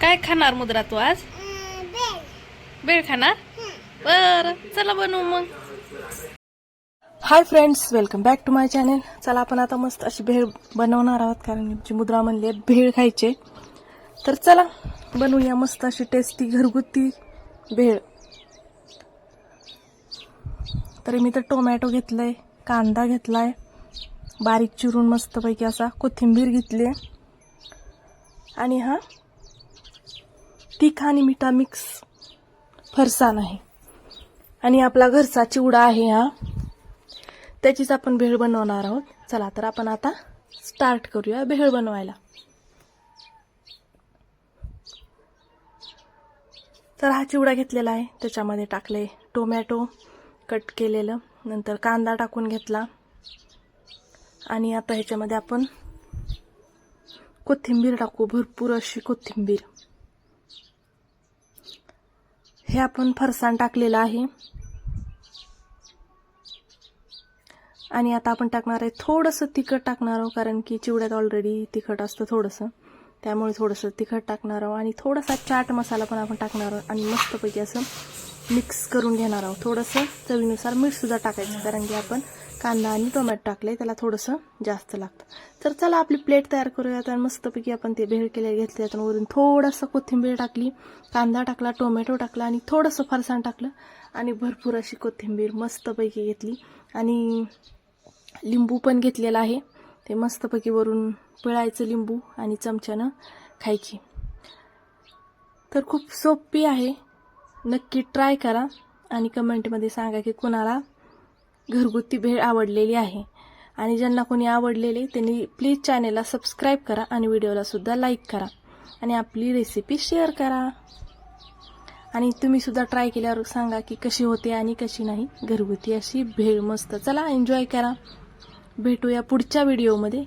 काय खाणार मुद्रा तू आज? बेळ खाणार? बर चला बनवू मग. Hi friends welcome back to my channel चला आपण आता मस्त अशी भेळ बनवणार आहोत कारण आमची मुद्रा म्हणली आहे भेळ खायचे. तर चला बनवूया मस्त अशी टेस्टी घरगुती भेळ. तरी मी तर टोमॅटो घेतलंय कांदा घेतलाय बारीक चिरून मस्तपैकी असा कोथिंबीर घेतली आहे. आणि हा तीख आणि मिठा मिक्स फरसाण आहे आणि आपला घरचा चिवडा आहे हा. त्याचीच आपण भेळ बनवणार आहोत. चला तर आपण आता स्टार्ट करूया भेळ बनवायला. तर हा चिवडा घेतलेला आहे. त्याच्यामध्ये टाकले टोमॅटो कट केलेलं. नंतर कांदा टाकून घेतला. आणि आता ह्याच्यामध्ये आपण कोथिंबीर टाकू. भरपूर अशी कोथिंबीर. हे आपण फरसाण टाकलेलं आहे. आणि आता आपण टाकणार आहे थोडंसं तिखट टाकणार आहोत कारण की चिवड्यात ऑलरेडी तिखट असतं थोडंसं. त्यामुळे थोडंसं तिखट टाकणार आहोत. आणि थोडासा चाट मसाला पण आपण टाकणार आहोत. आणि मस्तपैकी असं मिक्स करून घेणार आहोत. थोडंसं चवीनुसार मीठसुद्धा टाकायचं कारण की आपण कांदा आणि टोमॅटो टाकले त्याला थोडंसं जास्त लागतं. तर चला आपली प्लेट तयार करूयात आणि मस्तपैकी आपण ते भेळ केले घेतले आणि वरून थोडंसं कोथिंबीर टाकली कांदा टाकला टोमॅटो टाकला आणि थोडंसं फरसाण टाकलं आणि भरपूर अशी कोथिंबीर मस्तपैकी घेतली. आणि लिंबू पण घेतलेला आहे. ते मस्तपैकी वरून पिळायचं लिंबू आणि चमच्यानं खायची. तर खूप सोपी आहे. नक्की ट्राय करा आणि कमेंटमध्ये सांगा की कुणाला घरगुती भेळ आवडलेली आहे. आणि ज्यांना कोणी आवडलेले त्यांनी प्लीज चॅनेलला सबस्क्राईब करा आणि व्हिडिओलासुद्धा लाईक करा. आणि आपली रेसिपी शेअर करा. आणि तुम्हीसुद्धा ट्राय केल्यावर सांगा की कशी होते आणि कशी नाही. घरगुती अशी भेळ मस्त. चला एन्जॉय करा. भेटूया पुढच्या व्हिडिओमध्ये